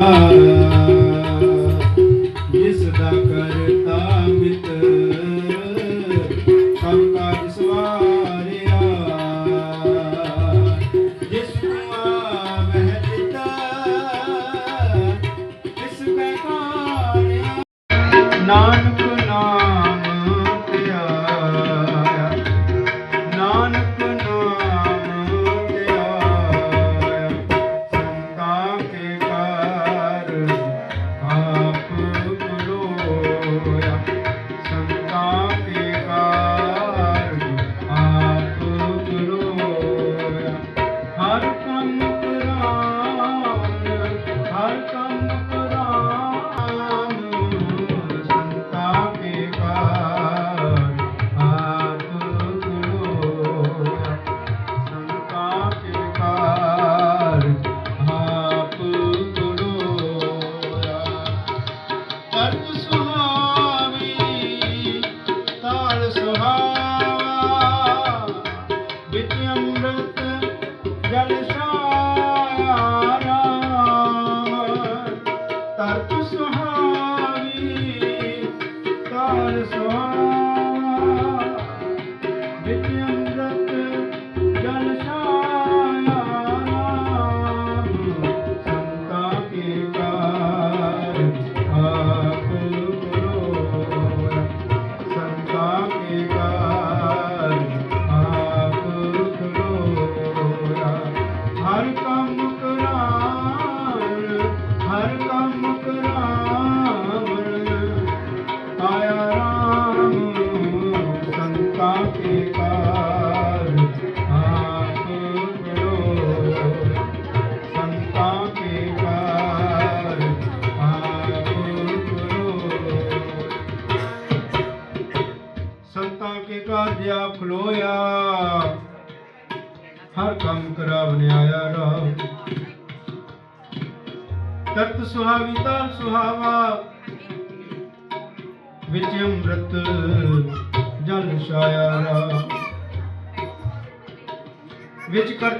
Ah.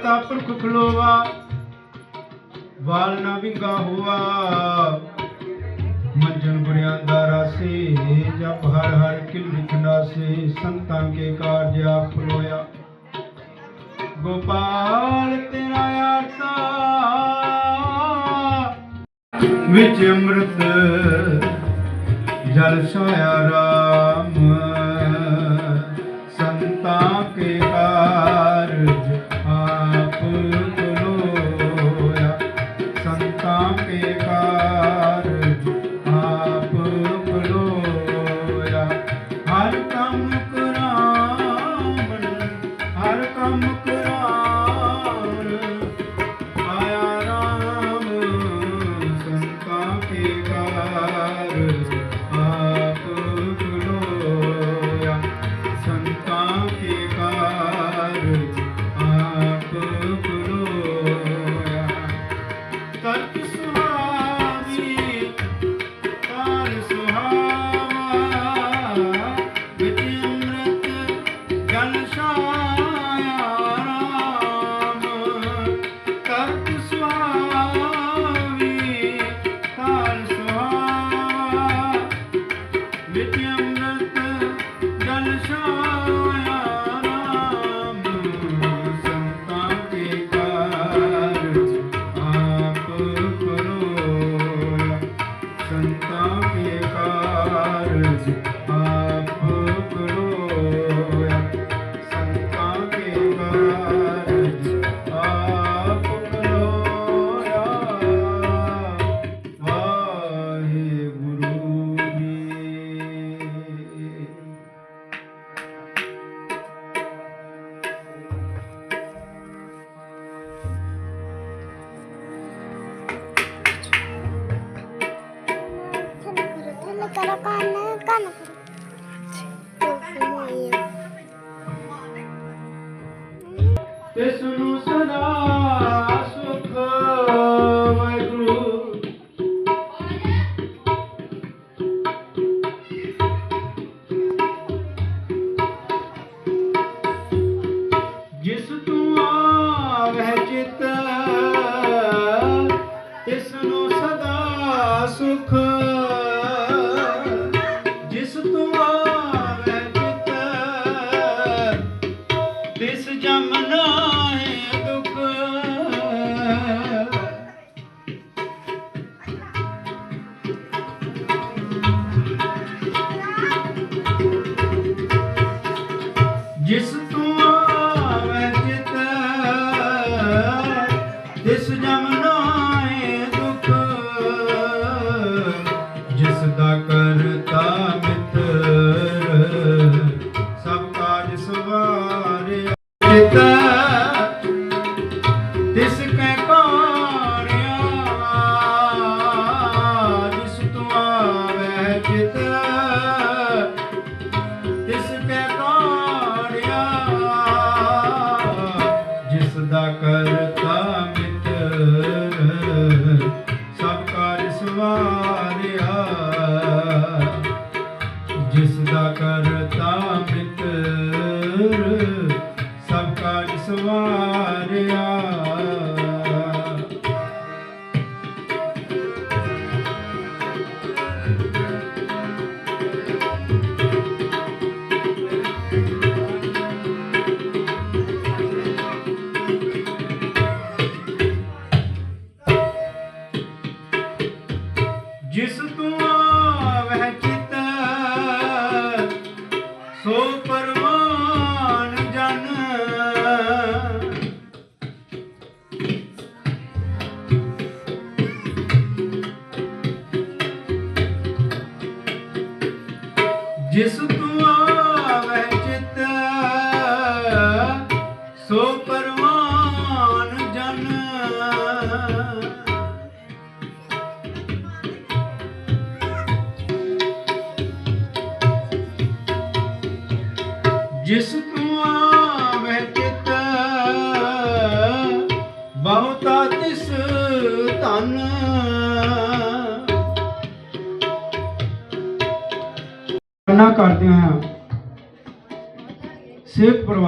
ਤਾ ਪੁਰਖ ਖਲੋਵਾ ਵਾਲ ਨਾ ਵਿੰਗਾ ਹੋਆ। ਮੰਜਨ ਬੁਨਿਆਨ ਦਾ ਰਾਸੇ, ਜਪ ਹਰ ਹਰ ਕਿਲ ਲਿਖਨਾ ਸੇ ਸੰਤਾਂ ਕੇ ਕਾਰਜ ਆਪ ਖਲੋਇਆ ਗੋਪਾਲ, ਤੇਰਾ ਆਸਾ ਵਿੱਚ ਅੰਮ੍ਰਿਤ ਜਲ ਛਾਇਆ ਰਾ ਸਦਾ ਸੁਖ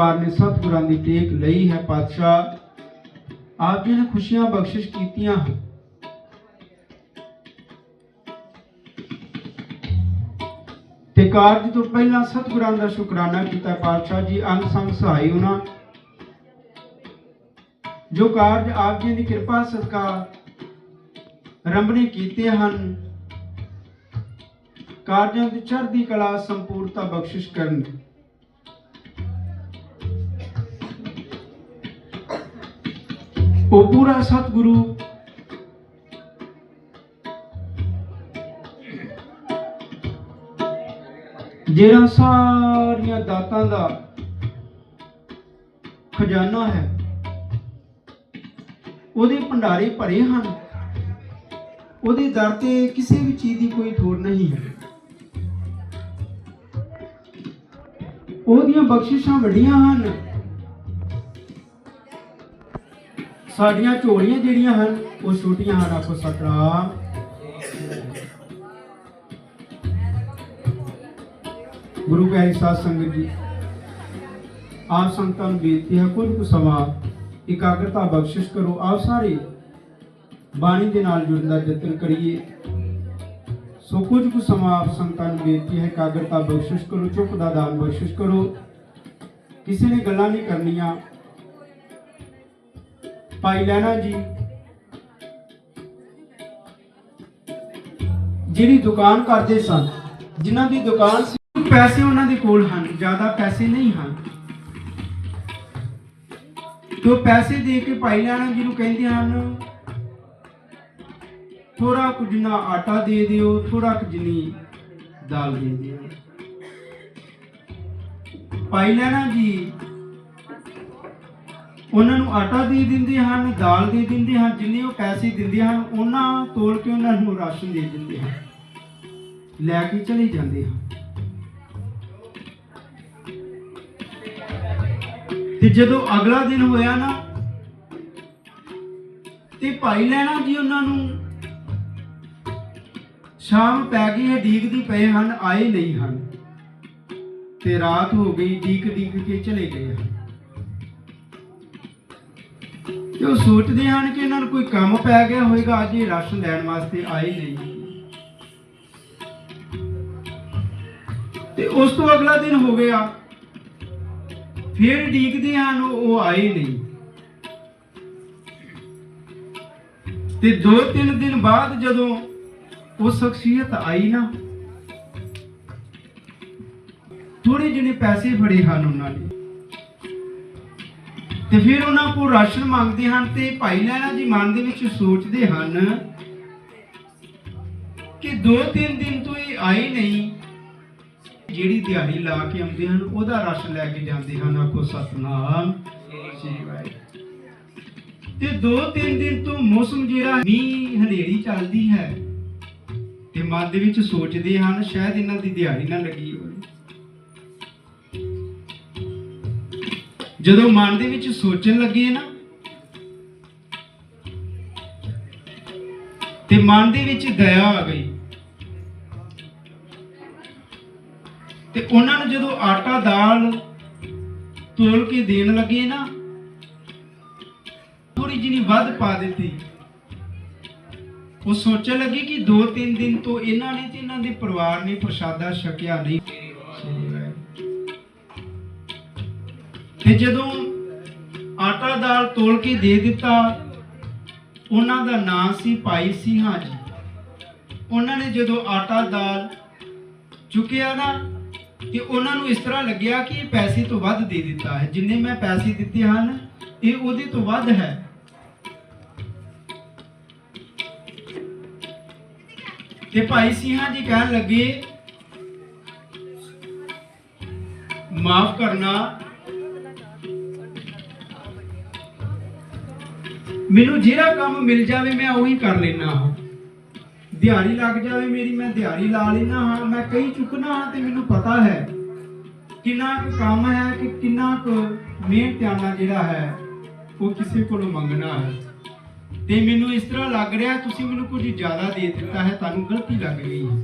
ਪਰਿਵਾਰ ਨੇ ਸਤਿਗੁਰਾਂ ਦੀ ਟੇਕ ਲਈ ਹੈ ਪਾਤਸ਼ਾਹ। ਆਪ ਜੀ ਨੇ ਖੁਸ਼ੀਆਂ ਬਖਸ਼ਿਸ਼ ਕੀਤੀਆਂ ਤੇ ਕਾਰਜ ਤੋਂ ਪਹਿਲਾਂ ਸਤਿਗੁਰਾਂ ਦਾ ਸ਼ੁਕਰਾਨਾ ਕੀਤਾ ਪਾਤਸ਼ਾਹ ਜੀ, ਅੰਗ ਸੰਗ ਸਹਾਈ ਉਹਨਾਂ। ਜੋ ਕਾਰਜ ਆਪ ਜੀ ਦੀ ਕਿਰਪਾ ਸਦਕਾ ਰੰਭਣੇ ਕੀਤੇ ਹਨ, ਕਾਰਜਾਂ ਦੀ ਚੜ੍ਹਦੀ ਕਲਾ ਸੰਪੂਰਤਾ ਬਖਸ਼ਿਸ਼ ਕਰਨ। ਉਹ ਪੂਰਾ ਸਤਿਗੁਰੂ। ਜਿਹੜਾ ਸਾਰੀਆਂ ਦਾਤਾਂ ਦਾ ਖਜ਼ਾਨਾ ਹੈ, ਉਹਦੇ ਭੰਡਾਰੇ ਭਰੇ ਹਨ। ਉਹਦੇ ਦਰ ਤੇ ਕਿਸੇ ਵੀ ਚੀਜ਼ ਦੀ ਕੋਈ ਥੋੜ ਨਹੀਂ ਹੈ। ਉਹਦੀਆਂ ਬਖਸ਼ਿਸ਼ਾਂ ਵੱਡੀਆਂ ਹਨ। ਸਾਡੀਆਂ ਝੋਲੀਆਂ ਜਿਹੜੀਆਂ ਹਨ, ਉਹ ਛੋਟੀਆਂ ਹਨ ਆਪੋ ਸਤਨਾਮ ਗੁਰੂ ਪਿਆਰੀ ਸਾਧ ਸੰਗਤ ਜੀ, ਆਪ ਸੰਗਤਾਂ ਨੂੰ ਬੇਨਤੀ ਹੈ, ਕੁਝ ਕੁ ਸਮਾਂ ਇਕਾਗਰਤਾ ਬਖਸ਼ਿਸ਼ ਕਰੋ, ਆਪ ਸਾਰੇ ਬਾਣੀ ਦੇ ਨਾਲ ਜੁੜਨ ਦਾ ਯਤਨ ਕਰੀਏ। ਸੋ ਕੁਝ ਕੁ ਸਮਾਂ ਆਪ ਸੰਗਤਾਂ ਨੂੰ ਬੇਨਤੀ ਹੈ, ਇਕਾਗਰਤਾ ਬਖਸ਼ਿਸ਼ ਕਰੋ ਚੁੱਪ ਦਾ ਦਾਨ ਬਖਸ਼ਿਸ਼ ਕਰੋ। ਕਿਸੇ ਨੇ ਗੱਲਾਂ ਨਹੀਂ ਕਰਨੀਆਂ ਭਾਈ ਲੈਣਾ ਜੀ। ਜਿਹੜੀ ਦੁਕਾਨ ਕਰਦੇ ਸਨ, ਜਿਨ੍ਹਾਂ ਦੀ ਦੁਕਾਨ ਸੀ ਪੈਸੇ ਉਹਨਾਂ ਦੇ ਕੋਲ ਹਨ, ਜ਼ਿਆਦਾ ਪੈਸੇ ਨਹੀਂ ਹਨ। ਤੋ ਪੈਸੇ ਦੇ ਕੇ ਭਾਈ ਲੈਣਾ ਜੀ ਨੂੰ ਕਹਿੰਦੇ ਹਨ ਥੋੜਾ ਕੁ ਜਿੰਨਾ ਆਟਾ ਦੇ ਦਿਓ ਥੋੜਾ ਕੁ ਜਿੰਨੀ ਦਾਲ ਦੇ ਦਿਓ। ਭਾਈ ਲੈਣਾ ਜੀ। ਉਹਨਾਂ ਨੂੰ ਆਟਾ ਦੇ ਦਿੰਦੇ ਹਨ, ਦਾਲ ਦੇ ਦਿੰਦੇ ਹਨ, ਜਿੰਨੇ ਉਹ ਪੈਸੇ ਦਿੰਦੇ ਹਨ, ਉਹਨਾਂ ਤੋਲ ਕੇ ਉਹਨਾਂ ਨੂੰ ਰਾਸ਼ਨ ਦੇ ਦਿੰਦੇ ਹਨ। ਲੈ ਕੇ ਚਲੇ ਜਾਂਦੇ ਹਨ। ਤੇ ਜਦੋਂ ਅਗਲਾ ਦਿਨ ਹੋਇਆ ਨਾ, ਤੇ ਭਾਈ ਲੈਣਾ ਜੀ ਉਹਨਾਂ ਨੂੰ, ਸ਼ਾਮ ਪੈ ਗਈ ਹੈ ਡੀਕਦੀ ਪਏ ਹਨ, ਆਏ ਨਹੀਂ ਹਨ। ਤੇ ਰਾਤ ਹੋ ਗਈ ਡੀਕ ਡੀਕ ਕੇ ਚਲੇ ਗਏ ਹਨ। ਤੇ ਉਹ ਸੋਚਦੇ ਹਨ ਕਿ ਇਹਨਾਂ ਨੂੰ ਕੋਈ ਕੰਮ ਪੈ ਗਿਆ ਹੋਵੇਗਾ? ਅੱਜ ਇਹ ਰਾਸ਼ਨ ਲੈਣ ਵਾਸਤੇ ਆਏ ਨਹੀਂ ਤੇ ਉਸ ਤੋਂ ਅਗਲਾ ਦਿਨ ਹੋ ਗਿਆ। ਫਿਰ ਡੀਕਦੇ ਹਨ, ਉਹ ਆਏ ਨਹੀਂ ਤੇ ਦੋ ਤਿੰਨ ਦਿਨ ਬਾਅਦ ਜਦੋਂ ਉਹ ਸ਼ਖਸੀਅਤ ਆਈ ਨਾ ਥੋੜੇ ਜਿਹੇ ਪੈਸੇ ਫੜੇ ਹਨ ਉਹਨਾਂ ਨੇ। ਤੇ ਫਿਰ ਉਹਨਾਂ ਕੋਲ ਰਾਸ਼ਨ ਮੰਗਦੇ ਹਨ ਤੇ ਭਾਈ ਲੈਣਾ ਜੀ ਮਨ ਦੇ ਵਿੱਚ ਸੋਚਦੇ ਹਨ ਕਿ ਦੋ ਤਿੰਨ ਦਿਨ ਤੋਂ ਇਹ ਆਏ ਨਹੀਂ। ਜਿਹੜੀ ਦਿਹਾੜੀ ਲਾ ਕੇ ਆਉਂਦੇ ਹਨ, ਉਹਦਾ ਰਾਸ਼ਨ ਲੈ ਕੇ ਜਾਂਦੇ ਹਨ। ਆਖੋ, ਸਤਨਾਮ। ਸ੍ਰੀ ਵਾਹਿਗੁਰੂ ਤੇ ਦੋ ਤਿੰਨ ਦਿਨ ਤੋਂ ਮੌਸਮ ਜਿਹੜਾ ਮੀਂਹ ਹਨੇਰੀ ਚੱਲਦੀ ਹੈ। ਤੇ ਮਨ ਦੇ ਵਿੱਚ ਸੋਚਦੇ ਹਨ, ਸ਼ਾਇਦ ਇਹਨਾਂ ਦੀ ਦਿਹਾੜੀ ਨਾ ਲੱਗੀ ਹੋਵੇ। ਜਦੋਂ ਮਨ ਦੇ ਵਿੱਚ ਸੋਚਣ ਲੱਗੇ ਨਾ, ਤੇ ਮਨ ਦੇ ਵਿੱਚ ਦਇਆ ਆ ਗਈ। ਤੇ ਉਹਨਾਂ ਨੂੰ ਜਦੋਂ ਆਟਾ, ਦਾਲ ਤੋਲ ਕੇ ਦੇਣ ਲੱਗੇ ਨਾ ਥੋੜੀ ਜਿਹੀ ਵੱਧ ਪਾ ਦਿੱਤੀ। ਉਹ ਸੋਚਣ ਲੱਗੀ ਕਿ ਦੋ ਤਿੰਨ ਦਿਨ ਤੋਂ ਇਹਨਾਂ ਨੇ ਤੇ ਇਹਨਾਂ ਦੇ ਪਰਿਵਾਰ ਨੇ ਪ੍ਰਸ਼ਾਦਾ ਛਕਿਆ ਨਹੀਂ। ਤੇ ਜਦੋਂ ਆਟਾ ਦਾਲ ਤੋਲ ਕੇ ਦੇ ਦਿੱਤਾ, ਉਹਨਾਂ ਦਾ ਨਾਂ ਸੀ ਭਾਈ ਸਿੰਘਾਂ ਜੀ। ਉਹਨਾਂ ਨੇ ਜਦੋਂ ਆਟਾ ਦਾਲ ਚੁੱਕਿਆ ਨਾ, ਤੇ ਉਹਨਾਂ ਨੂੰ ਇਸ ਤਰ੍ਹਾਂ ਲੱਗਿਆ ਕਿ ਪੈਸੇ ਤੋਂ ਵੱਧ ਦੇ ਦਿੱਤਾ ਹੈ। ਜਿੰਨੇ ਮੈਂ ਪੈਸੇ ਦਿੱਤੇ ਹਨ, ਇਹ ਉਹਦੇ ਤੋਂ ਵੱਧ ਹੈ। ਤੇ ਭਾਈ ਸਿੰਘਾਂ ਜੀ ਕਹਿਣ ਲੱਗੇ, ਮਾਫ ਕਰਨਾ ਮੈਨੂੰ ਜਿਹੜਾ ਕੰਮ ਮਿਲ ਜਾਵੇ ਮੈਂ ਉਹੀ ਕਰ ਲੈਣਾ ਹਾਂ। ਦਿਹਾੜੀ ਲੱਗ ਜਾਵੇ ਮੇਰੀ, ਮੈਂ ਦਿਹਾੜੀ ਲਾ ਲੈਣਾ ਹਾਂ। ਮੈਂ ਕਈ ਚੁੱਕਣਾ ਹਾਂ ਤੇ ਮੈਨੂੰ ਪਤਾ ਹੈ ਕਿੰਨਾ ਕੁ ਕੰਮ ਹੈ ਕਿ ਕਿੰਨਾ ਕੁ ਮਿਹਨਤਾਨਾ ਜਿਹੜਾ ਹੈ, ਉਹ ਕਿਸੇ ਕੋਲੋਂ ਮੰਗਣਾ ਹੈ। ਤੇ ਮੈਨੂੰ ਇਸ ਤਰ੍ਹਾਂ ਲੱਗ ਰਿਹਾ, ਤੁਸੀਂ ਮੈਨੂੰ ਕੁਝ ਜ਼ਿਆਦਾ ਦੇ ਦਿੱਤਾ ਹੈ, ਤੁਹਾਨੂੰ ਗਲਤੀ ਲੱਗ ਗਈ ਹੈ।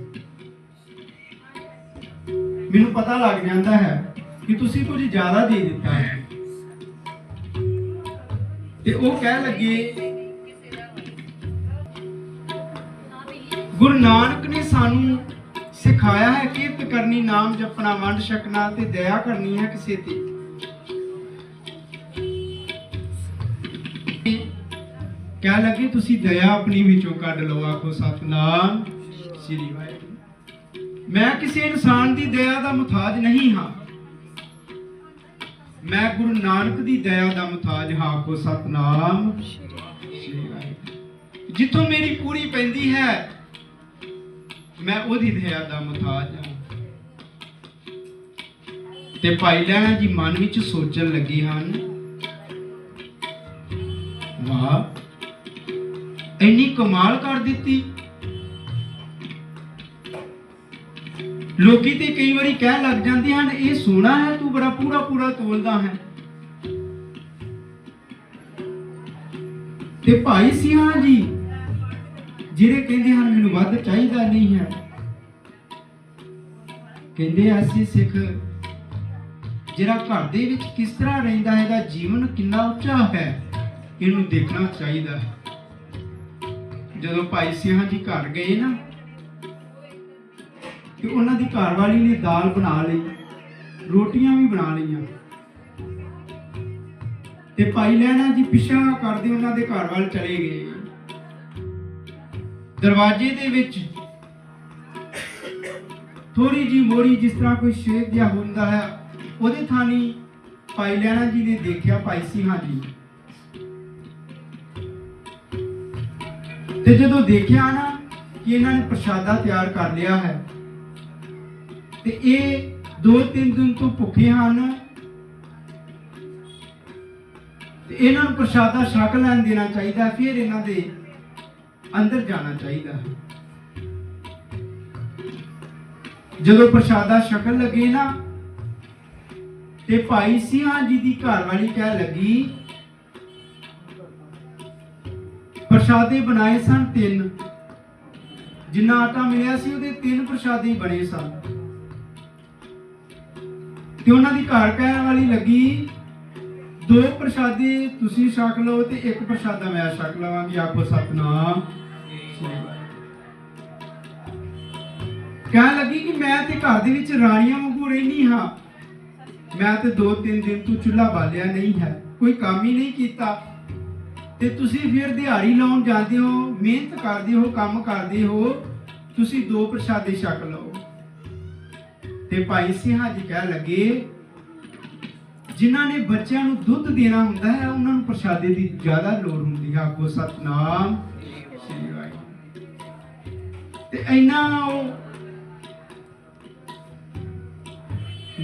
ਮੈਨੂੰ ਪਤਾ ਲੱਗ ਜਾਂਦਾ ਹੈ ਕਿ ਤੁਸੀਂ ਕੁਝ ਜ਼ਿਆਦਾ ਦੇ ਦਿੱਤਾ ਹੈ। ਤੇ ਉਹ ਕਹਿ ਲੱਗੇ, ਗੁਰੂ ਨਾਨਕ ਨੇ ਸਾਨੂੰ ਸਿਖਾਇਆ ਹੈ ਕਿਰਤ ਕਰਨੀ, ਨਾਮ ਜਪਣਾ, ਵੰਡ ਛਕਣਾ ਤੇ ਦਇਆ ਕਰਨੀ ਹੈ ਕਿਸੇ ਤੇ। ਕਹਿ ਲੱਗੇ, ਤੁਸੀਂ ਦਇਆ ਆਪਣੀ ਵਿੱਚੋਂ ਕੱਢ ਲਓ, ਆਖੋ ਸਤਨਾਮ ਸ੍ਰੀ ਵਾਹਿਗੁਰੂ। ਮੈਂ ਕਿਸੇ ਇਨਸਾਨ ਦੀ ਦਇਆ ਦਾ ਮੁਤਾਜ ਨਹੀਂ ਹਾਂ। ਮੈਂ ਗੁਰੂ ਨਾਨਕ ਦੀ ਦਇਆ ਦਾ ਮੁਤਾਜ ਹਾਂ ਆਖੋ ਸਤਨਾਮ। ਜਿੱਥੋਂ ਮੇਰੀ ਪੂਰੀ ਪੈਂਦੀ ਹੈ, ਮੈਂ ਉਹਦੀ ਦਇਆ ਦਾ ਮਤਾਜ ਹਾਂ। ਤੇ ਭਾਈ ਲੈਣਾ ਜੀ ਮਨ ਵਿੱਚ ਸੋਚਣ ਲੱਗੇ ਹਨ, ਵਾਹ, ਇੰਨੀ ਕਮਾਲ ਕਰ ਦਿੱਤੀ। ਲੋਕੀ ਤੇ ਕਈ ਵਾਰੀ ਕਹਿਣ ਲੱਗ ਜਾਂਦੇ ਹਨ, ਇਹ ਸੋਨਾ ਹੈ, ਤੂੰ ਬੜਾ ਪੂਰਾ ਪੂਰਾ ਤੋਲਦਾ ਹੈ। ਤੇ ਭਾਈ ਸਿੰਘਾਂ ਜੀ, ਜਿਹੜੇ ਕਹਿੰਦੇ ਹਨ, ਮੈਨੂੰ ਵੱਧ ਚਾਹੀਦਾ ਨਹੀਂ ਹੈ। ਕਹਿੰਦੇ ਅਸੀਂ ਸਿੱਖ, ਜਿਹੜਾ ਘਰ ਦੇ ਵਿੱਚ ਕਿਸ ਤਰ੍ਹਾਂ ਰਹਿੰਦਾ ਹੈ, ਇਹਦਾ ਜੀਵਨ ਕਿੰਨਾ ਉੱਚਾ ਹੈ, ਇਹਨੂੰ ਦੇਖਣਾ ਚਾਹੀਦਾ ਹੈ। ਜਦੋਂ ਭਾਈ ਸਿੰਘਾਂ ਜੀ ਘਰ ਗਏ ਨਾ ਤੇ ਉਹਨਾਂ ਦੀ ਘਰਵਾਲੀ ਨੇ ਦਾਲ ਬਣਾ ਲਈ, ਰੋਟੀਆਂ ਵੀ ਬਣਾ ਲਈਆਂ। ਤੇ ਭਾਈ ਲੈਣਾ ਜੀ ਪਿੱਛਾ ਕਰਦੇ ਉਹਨਾਂ ਦੇ ਘਰ ਵੱਲ ਚਲੇ ਗਏ। ਦਰਵਾਜ਼ੇ ਦੇ ਵਿੱਚ ਥੋੜੀ ਜੀ ਮੋਰੀ ਜਿਸ ਤਰ੍ਹਾਂ ਕੋਈ ਸ਼ੇਰ ਜਿਹਾ ਹੁੰਦਾ ਹੈ, ਉਹਦੇ ਥਾਣੀ ਭਾਈ ਲੈਣਾ ਜੀ ਨੇ ਦੇਖਿਆ ਭਾਈ ਸਿੰਘਾਂ ਜੀ। ਤੇ ਜਦੋਂ ਦੇਖਿਆ ਨਾ ਕਿ ਇਹਨਾਂ ਨੇ ਪ੍ਰਸ਼ਾਦਾ ਤਿਆਰ ਕਰ ਲਿਆ ਹੈ ਤੇ ਇਹ ਦੋ ਤਿੰਨ ਦਿਨ ਤੋਂ ਭੁੱਖੇ ਹਨ। ਤੇ ਇਹਨਾਂ ਨੂੰ ਪ੍ਰਸ਼ਾਦਾ ਛਕ ਲੈਣ ਦੇਣਾ ਚਾਹੀਦਾ ਹੈ, ਫਿਰ ਇਹਨਾਂ ਦੇ ਅੰਦਰ ਜਾਣਾ ਚਾਹੀਦਾ। ਹੈ ਜਦੋਂ ਪ੍ਰਸ਼ਾਦਾ ਛਕਣ ਲੱਗੇ ਨਾ ਤੇ ਭਾਈ ਸਿੰਘਾਂ ਜੀ ਦੀ ਘਰ ਵਾਲੀ ਕਹਿ ਲੱਗੀ ਪ੍ਰਸ਼ਾਦੇ ਬਣਾਏ ਸਨ ਤਿੰਨ। ਜਿੰਨਾ ਆਟਾ ਮਿਲਿਆ ਸੀ ਉਹਦੇ ਤਿੰਨ ਪ੍ਰਸ਼ਾਦੇ ਬਣੇ ਸਨ। ਤੇ ਉਹਨਾਂ ਦੀ ਘਰ ਕਹਿਣ ਵਾਲੀ ਲੱਗੀ। ਦੋ ਪ੍ਰਸ਼ਾਦੇ ਤੁਸੀਂ ਛਕ ਲਓ ਤੇ ਇੱਕ ਪ੍ਰਸ਼ਾਦਾ ਮੈਂ ਛਕ ਲਵਾਂਗੀ ਆਖੋ ਸਤਨਾਮ। ਕਹਿਣ ਲੱਗੀ ਕਿ ਮੈਂ ਤੇ ਘਰ ਦੇ ਵਿੱਚ ਰਾਣੀਆਂ ਵਾਂਗੂ ਰਹਿਣੀ ਹਾਂ। ਮੈਂ ਤੇ ਦੋ ਤਿੰਨ ਦਿਨ ਤੋਂ ਚੁੱਲ੍ਹਾ ਬਾਲਿਆ ਨਹੀਂ ਹੈ। ਕੋਈ ਕੰਮ ਹੀ ਨਹੀਂ ਕੀਤਾ। ਤੇ ਤੁਸੀਂ ਫਿਰ ਦਿਹਾੜੀ ਲਾਉਣ ਜਾਂਦੇ ਹੋ, ਮਿਹਨਤ ਕਰਦੇ ਹੋ, ਕੰਮ ਕਰਦੇ ਹੋ, ਤੁਸੀਂ ਦੋ ਪ੍ਰਸ਼ਾਦੇ ਛਕ ਲਓ। ਤੇ ਭਾਈ ਸਿਹਾ ਜੀ ਕਹਿ ਲੱਗੇ, ਜਿਨ੍ਹਾਂ ਨੇ ਬੱਚਿਆਂ ਨੂੰ ਦੁੱਧ ਦੇਣਾ ਹੁੰਦਾ ਹੈ, ਉਹਨਾਂ ਨੂੰ ਪ੍ਰਸ਼ਾਦੇ ਦੀ ਜ਼ਿਆਦਾ ਲੋੜ ਹੁੰਦੀ ਹੈ। ਆਖੋ, ਸਤਨਾਮ ਸ੍ਰੀ ਵਾਹਿਗੁਰੂ। ਤੇ ਇੰਨਾ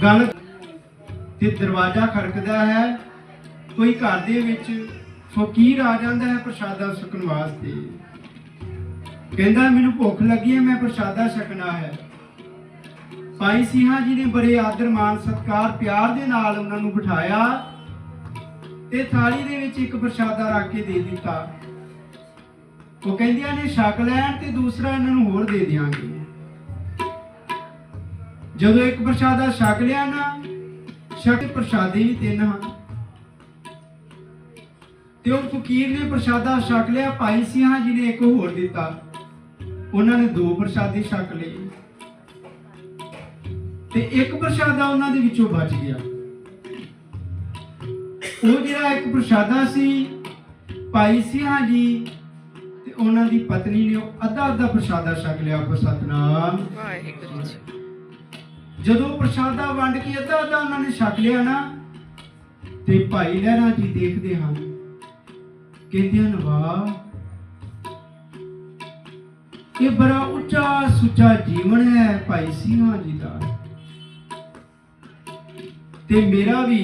ਗੱਲ ਤੇ ਦਰਵਾਜ਼ਾ ਖੜਕਦਾ ਹੈ, ਕੋਈ ਘਰ ਦੇ ਵਿੱਚ ਫਕੀਰ ਆ ਜਾਂਦਾ ਹੈ ਪ੍ਰਸ਼ਾਦਾ ਛਕਣ ਵਾਸਤੇ। ਕਹਿੰਦਾ, ਮੈਨੂੰ ਭੁੱਖ ਲੱਗੀ ਹੈ, ਮੈਂ ਪ੍ਰਸ਼ਾਦਾ ਛਕਣਾ ਹੈ। ਭਾਈ ਸਿੰਘਾਂ ਜੀ ਨੇ ਬੜੇ ਆਦਰ ਮਾਨ ਸਤਕਾਰ, ਪਿਆਰ ਦੇ ਨਾਲ ਉਹਨਾਂ ਨੂੰ ਬਿਠਾਇਆ ਤੇ ਥਾਲੀ ਦੇ ਵਿੱਚ ਇੱਕ ਪ੍ਰਸ਼ਾਦਾ ਰੱਖ ਕੇ ਦੇ ਦਿੱਤਾ। ਉਹ ਕਹਿੰਦੀਆਂ ਨੇ, ਛਕ ਲੈਣ ਤੇ ਦੂਸਰਾ ਇਹਨਾਂ ਨੂੰ ਹੋਰ ਦੇ ਦਿਆਂਗੇ। ਜਦੋਂ ਇੱਕ ਪ੍ਰਸ਼ਾਦਾ ਛਕ ਲਿਆ ਨਾ, ਛਕ ਪ੍ਰਸ਼ਾਦੇ ਵੀ ਤਿੰਨ ਹਨ। ਤੇ ਉਹ ਫਕੀਰ ਨੇ ਪ੍ਰਸ਼ਾਦਾ ਛਕ ਲਿਆ, ਭਾਈ ਸਿੰਘਾਂ ਜੀ ਨੇ ਇੱਕ ਹੋਰ ਦਿੱਤਾ। ਉਹਨਾਂ ਨੇ ਦੋ ਪ੍ਰਸ਼ਾਦੇ ਛਕ ਲਏ। ਤੇ ਇੱਕ ਪ੍ਰਸ਼ਾਦਾ ਉਹਨਾਂ ਦੇ ਵਿੱਚੋਂ ਬਚ ਗਿਆ। ਉਹ ਜਿਹੜਾ ਇੱਕ ਪ੍ਰਸ਼ਾਦਾ ਸੀ ਭਾਈ ਸਿੰਘਾਂ ਜੀ ਤੇ ਉਹਨਾਂ ਦੀ ਪਤਨੀ ਨੇ ਉਹ ਅੱਧਾ ਅੱਧਾ ਪ੍ਰਸ਼ਾਦਾ ਛਕ ਲਿਆ ਕੋ ਸਤਨਾਮ। ਵਾਹਿਗੁਰੂ ਜੀ। ਜਦੋਂ ਪ੍ਰਸ਼ਾਦਾ ਵੰਡ ਕੇ ਅੱਧਾ ਅੱਧਾ ਉਹਨਾਂ ਨੇ ਛਕ ਲਿਆ ਨਾ ਤੇ ਭਾਈ ਲਹਿਰਾ ਜੀ ਦੇਖਦੇ ਹਨ। ਕਹਿੰਦੇ ਹਨ ਵਾਹ ਇਹ ਬੜਾ ਉੱਚਾ ਸੁੱਚਾ ਜੀਵਨ ਹੈ ਭਾਈ ਸਿੰਘਾਂ ਜੀ ਦਾ। ਤੇ ਮੇਰਾ ਵੀ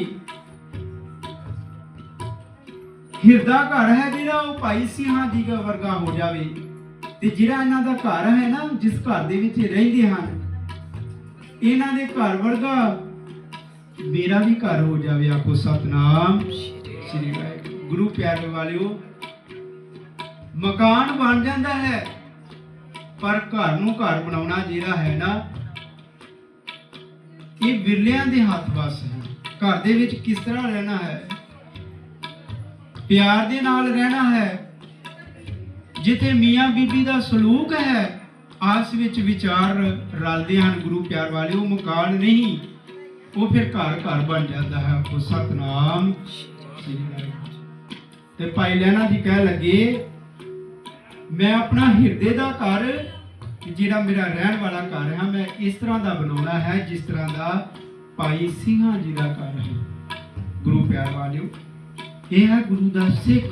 ਹਿਰਦਾ ਘਰ ਹੈ ਜਿਹੜਾ ਉਹ ਭਾਈ ਸਿੰਘਾਂ ਜੀ ਵਰਗਾ ਹੋ ਜਾਵੇ। ਤੇ ਜਿਹੜਾ ਇਹਨਾਂ ਦਾ ਘਰ ਹੈ ਨਾ, ਜਿਸ ਘਰ ਦੇ ਵਿੱਚ ਰਹਿੰਦੇ ਹਨ, ਇਹਨਾਂ ਦੇ ਘਰ ਵਰਗਾ ਮੇਰਾ ਵੀ ਘਰ ਹੋ ਜਾਵੇ ਆਪੋ ਸਤਨਾਮ। ਸ੍ਰੀ ਵਾਹਿਗੁਰੂ। ਗੁਰੂ ਪਿਆਰੇ ਵਾਲਿਓ, ਮਕਾਨ ਬਣ ਜਾਂਦਾ ਹੈ, ਪਰ ਘਰ ਨੂੰ ਘਰ ਬਣਾਉਣਾ ਜਿਹੜਾ ਹੈ ਨਾ ਇਹ ਬਿਰਲਿਆਂ ਦੇ ਹੱਥ ਵੱਸ ਹੈ। ਘਰ ਦੇ ਵਿੱਚ ਕਿਸ ਤਰ੍ਹਾਂ ਰਹਿਣਾ ਹੈ? ਪਿਆਰ ਦੇ ਨਾਲ ਰਹਿਣਾ ਹੈ। ਜਿੱਥੇ ਮੀਆਂ ਬੀਬੀ ਦਾ ਸਲੂਕ ਹੈ, ਆਪਸ ਵਿੱਚ ਵਿਚਾਰ ਰਲਦੇ ਹਨ। ਗੁਰੂ ਪਿਆਰ ਵਾਲੇ ਉਹ ਮੁਕਾਲ ਨਹੀਂ। ਉਹ ਫਿਰ ਘਰ ਘਰ ਬਣ ਜਾਂਦਾ ਹੈ। ਉਹ ਸਤਨਾਮ। ਤੇ ਭਾਈ ਲੈਣਾ ਜੀ ਕਹਿ ਲੱਗੇ, ਮੈਂ ਆਪਣਾ ਹਿਰਦੇ ਦਾ ਘਰ ਜਿਹੜਾ ਮੇਰਾ ਰਹਿਣ ਵਾਲਾ ਘਰ ਹੈ ਮੈਂ ਇਸ ਤਰ੍ਹਾਂ ਦਾ ਬਣਾਉਣਾ ਹੈ ਜਿਸ ਤਰ੍ਹਾਂ ਦਾ ਭਾਈ ਸਿੰਘਾਂ ਜੀ ਦਾ ਘਰ ਹੈ। ਗੁਰੂ ਪਿਆਰ ਵਾਲਿਓ, ਇਹ ਹੈ ਗੁਰੂ ਦਾ ਸਿੱਖ।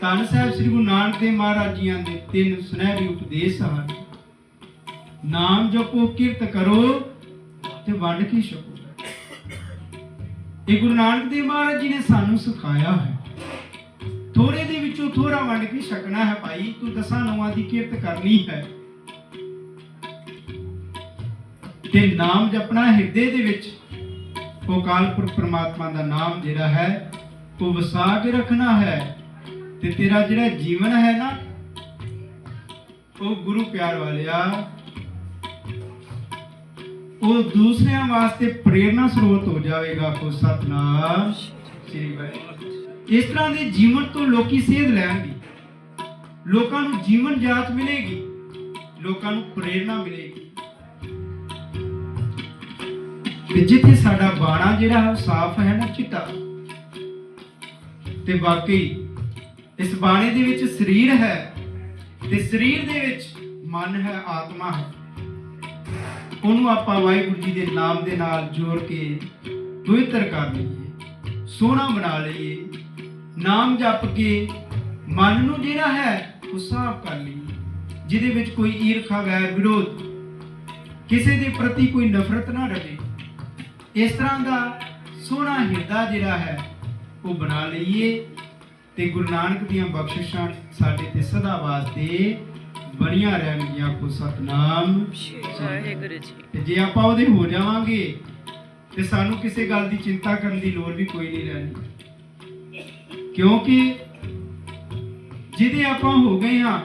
ਧੰਨ ਸਾਹਿਬ ਸ੍ਰੀ ਗੁਰੂ ਨਾਨਕ ਦੇਵ ਮਹਾਰਾਜ ਜੀਆਂ ਦੇ ਤਿੰਨ ਸੁਨਹਿਰੀ ਉਪਦੇਸ਼ ਹਨ। ਨਾਮ ਜਪੋ, ਕਿਰਤ ਕਰੋ ਤੇ ਵੰਡ ਕੇ ਛਕੋ। ਇਹ ਗੁਰੂ ਨਾਨਕ ਦੇਵ ਮਹਾਰਾਜ ਜੀ ਨੇ ਸਾਨੂੰ ਸਿਖਾਇਆ ਹੈ। ਥੋੜੇ ਦੇ ਵਿੱਚੋਂ ਥੋੜਾ ਵੰਡ ਕੇ ਛਕਣਾ ਹੈ ਭਾਈ, ਤੂੰ ਦਸਾਂ ਨਵਾਂ ਦੀ ਕਿਰਤ ਕਰਨੀ ਹੈ। ਤੇ ਨਾਮ ਜਪਣਾ ਹਿਰਦੇ ਦੇ ਵਿੱਚ। ਉਹ ਕਾਲਪੁਰਖ ਪ੍ਰਮਾਤਮਾ ਦਾ ਨਾਮ ਜਿਹੜਾ ਹੈ, ਉਹ ਵਸਾ ਕੇ ਰੱਖਣਾ ਹੈ। ਤੇ ਤੇਰਾ ਜਿਹੜਾ ਜੀਵਨ ਹੈ ਨਾ, ਉਹ ਗੁਰੂ ਪਿਆਰ ਵਾਲਿਆ, ਉਹ ਦੂਸਰਿਆਂ ਵਾਸਤੇ ਪ੍ਰੇਰਣਾ ਸਰੋਤ ਹੋ ਜਾਵੇਗਾ, ਕੋ ਸਤਨਾਮ ਸ੍ਰੀ ਵਾਹਿਗੁਰੂ। ਇਸ ਤਰ੍ਹਾਂ ਦੇ ਜੀਵਨ ਤੋਂ ਲੋਕੀ ਸੇਧ ਲੈਣਗੇ। ਲੋਕਾਂ ਨੂੰ ਜੀਵਨ ਜਾਚ ਮਿਲੇਗੀ। ਲੋਕਾਂ ਨੂੰ ਪ੍ਰੇਰਣਾ ਮਿਲੇਗੀ। ਤੇ ਜਿੱਥੇ ਸਾਡਾ ਬਾਣਾ ਜਿਹੜਾ ਸਾਫ਼ ਹੈ ਨਾ ਚਿੱਟਾ, ਤੇ ਵਾਕਈ ਇਸ ਬਾਣੇ ਦੇ ਵਿੱਚ ਸਰੀਰ ਹੈ, ਤੇ ਸਰੀਰ ਦੇ ਵਿੱਚ ਮਨ ਹੈ, ਆਤਮਾ ਹੈ। ਉਹਨੂੰ ਆਪਾਂ ਵਾਹਿਗੁਰੂ ਜੀ ਦੇ ਨਾਮ ਦੇ ਨਾਲ ਜੋੜ ਕੇ ਪਵਿੱਤਰ ਕਰ ਲਈਏ, ਸੋਹਣਾ ਬਣਾ ਲਈਏ। ਨਾਮ ਜਪ ਕੇ ਮਨ ਨੂੰ ਜਿਹੜਾ ਹੈ ਉਹ ਸਾਫ਼ ਕਰ ਲਈਏ ਜਿਹਦੇ ਵਿੱਚ ਕੋਈ ਈਰਖਾ ਵੈਰ ਵਿਰੋਧ ਕਿਸੇ ਦੇ ਪ੍ਰਤੀ ਕੋਈ ਨਫ਼ਰਤ ਨਾ ਰਹੇ ਇਸ ਤਰ੍ਹਾਂ ਦਾ ਸੋਹਣਾ ਹਿਰਦਾ ਜਿਹੜਾ ਹੈ ਉਹ ਬਣਾ ਲਈਏ ਤੇ ਗੁਰੂ ਨਾਨਕ ਦੀਆਂ ਬਖਸ਼ਿਸ਼ਾਂ ਸਾਡੇ ਤੇ ਸਦਾ ਵਾਸਤੇ ਬਣੀਆਂ ਰਹਿਣਗੀਆਂ ਕੋ ਸਤਨਾਮ। ਵਾਹਿਗੁਰੂ ਜੀ। ਤੇ ਜੇ ਆਪਾਂ ਉਹਦੇ ਹੋ ਜਾਵਾਂਗੇ ਤੇ ਸਾਨੂੰ ਕਿਸੇ ਗੱਲ ਦੀ ਚਿੰਤਾ ਕਰਨ ਦੀ ਲੋੜ ਵੀ ਕੋਈ ਨਹੀਂ ਰਹਿਣੀ। ਕਿਉਂਕਿ ਜਿਹਦੇ ਆਪਾਂ ਹੋ ਗਏ ਹਾਂ,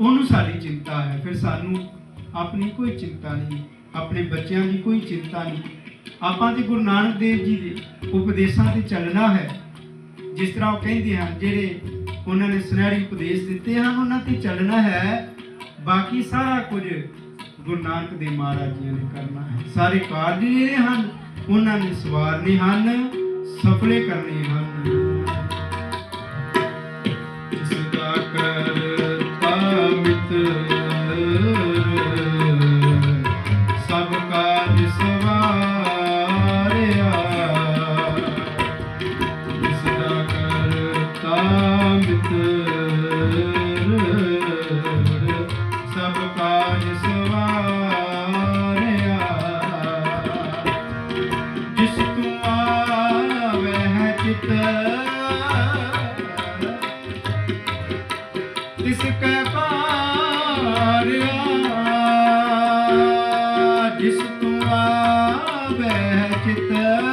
ਉਹਨੂੰ ਸਾਡੀ ਚਿੰਤਾ ਹੈ। ਫਿਰ ਸਾਨੂੰ ਆਪਣੀ ਕੋਈ ਚਿੰਤਾ ਨਹੀਂ, ਆਪਣੇ ਬੱਚਿਆਂ ਦੀ ਕੋਈ ਚਿੰਤਾ ਨਹੀਂ। ਆਪਾਂ ਤੇ ਗੁਰੂ ਨਾਨਕ ਦੇਵ ਜੀ ਦੇ ਉਪਦੇਸ਼ਾਂ ਤੇ ਚੱਲਣਾ ਹੈ। ਜਿਸ ਤਰ੍ਹਾਂ ਉਹ ਕਹਿੰਦੇ ਹਨ, ਜਿਹੜੇ ਉਹਨਾਂ ਨੇ ਸੁਨਹਿਰੀ ਉਪਦੇਸ਼ ਦਿੱਤੇ ਹਨ, ਉਹਨਾਂ ਤੇ ਚੱਲਣਾ ਹੈ। ਬਾਕੀ ਸਾਰਾ ਕੁਝ ਗੁਰੂ ਨਾਨਕ ਦੇਵ ਮਹਾਰਾਜ ਜੀ ਨੇ ਕਰਨਾ ਹੈ। ਸਾਰੇ ਕਾਰਜ ਜਿਹੜੇ ਹਨ, ਉਹਨਾਂ ਨੇ ਸਵਾਰਨੇ ਹਨ। ਸਫਲੇ ਕਰਨੇ ਹਨ। ਜਿਸ ਤੂੰ ਆਵੇ ਹੈ ਚਿਤ